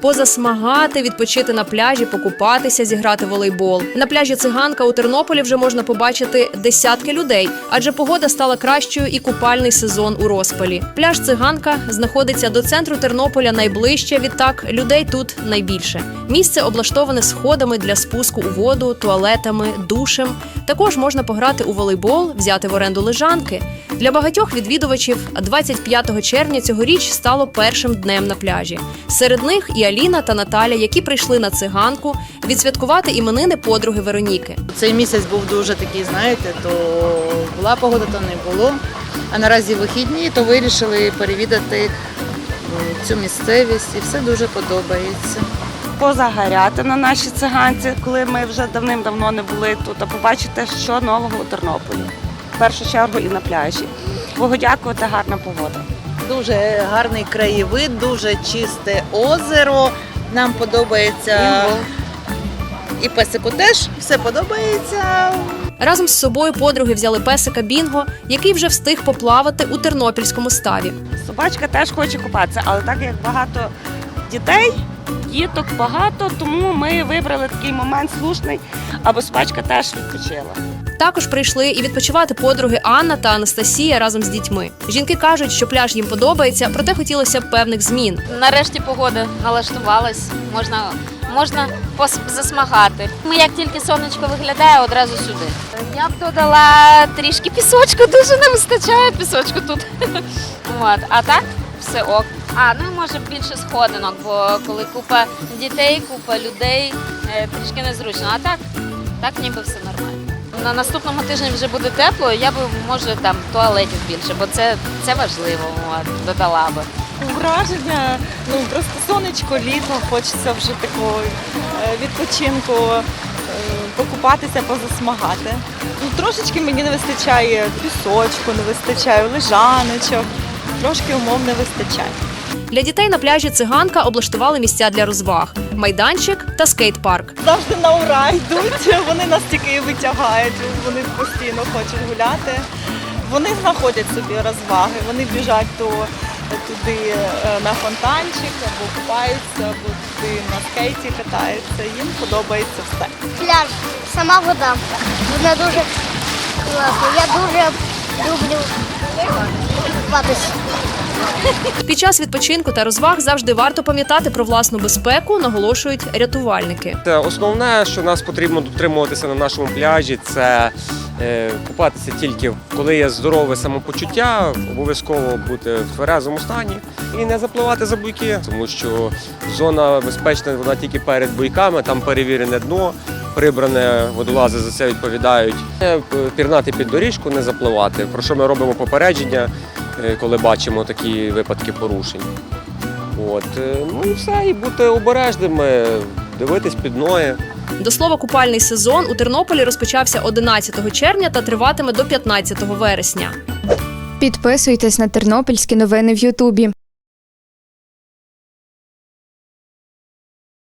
Позасмагати, відпочити на пляжі, покупатися, зіграти волейбол. На пляжі циганка у Тернополі вже можна побачити десятки людей, адже погода стала кращою і купальний сезон у розпалі. Пляж циганка знаходиться до центру Тернополя найближче. Відтак людей тут найбільше. Місце облаштоване сходами для спуску у воду, туалетами, душем. Також можна пограти у волейбол, взяти в оренду лежанки. Для багатьох відвідувачів 25 червня цьогоріч стало першим днем на пляжі. Серед них і Аліна та Наталя, які прийшли на циганку відсвяткувати іменини подруги Вероніки. Цей місяць був дуже такий, знаєте, то була погода, то не було. А наразі вихідні, то вирішили перевідати цю місцевість і все дуже подобається. позагоряти на нашій циганці, коли ми вже давним-давно не були тут, а побачити, що нового у Тернополі. В першу чергу і на пляжі. Богу дякувати, гарна погода. Дуже гарний краєвид, дуже чисте озеро. Нам подобається і песику теж все подобається. Разом з собою подруги взяли песика Бінго, який вже встиг поплавати у тернопільському ставі. Собачка теж хоче купатися, але так як багато дітей, діток багато, тому ми вибрали такий момент слушний, аби собачка теж відпочила. Також прийшли і відпочивати подруги Анна та Анастасія разом з дітьми. Жінки кажуть, що пляж їм подобається, проте хотілося б певних змін. Нарешті погода налаштувалась, можна, можна засмагати. Ми як тільки сонечко виглядає, одразу сюди. Я б додала трішки пісочку, дуже не вистачає пісочку тут. От. А так все ок. А, ну і може більше сходинок, бо коли купа дітей, купа людей, е, трішки незручно. А так, так ніби все нормально. На наступному тижні вже буде тепло, я би може там туалетів більше, бо це, це важливо. От, додала би. Враження, ну просто сонечко, літо, хочеться вже такого е, відпочинку, е, покупатися, позасмагати. Ну, трошечки мені не вистачає пісочку, не вистачає лежаночок, трошки умов не вистачає. Для дітей на пляжі циганка облаштували місця для розваг: майданчик та скейт-парк. Завжди на ура йдуть, вони нас тільки і витягають, вони постійно хочуть гуляти. Вони знаходять собі розваги, вони біжать то туди е, на фонтанчик, або купаються, або туди на скейті катаються. Їм подобається все. пляж, сама вода. Вона дуже класна. Я дуже люблю купатися. Під час відпочинку та розваг завжди варто пам'ятати про власну безпеку, наголошують рятувальники. Це основне, що нас потрібно дотримуватися на нашому пляжі, це е, купатися тільки коли є здорове самопочуття, обов'язково бути в тверезому стані і не запливати за буйки, тому що зона безпечна вона тільки перед буйками, там перевірене дно. Прибране водолази за це відповідають. Пірнати під доріжку, не запливати. Про що ми робимо попередження, е, коли бачимо такі випадки порушень. От, е, ну і все, і бути обережними, дивитись під ноги. До слова, купальний сезон у Тернополі розпочався 11 червня та триватиме до 15 вересня. Підписуйтесь на тернопільські новини в Ютубі.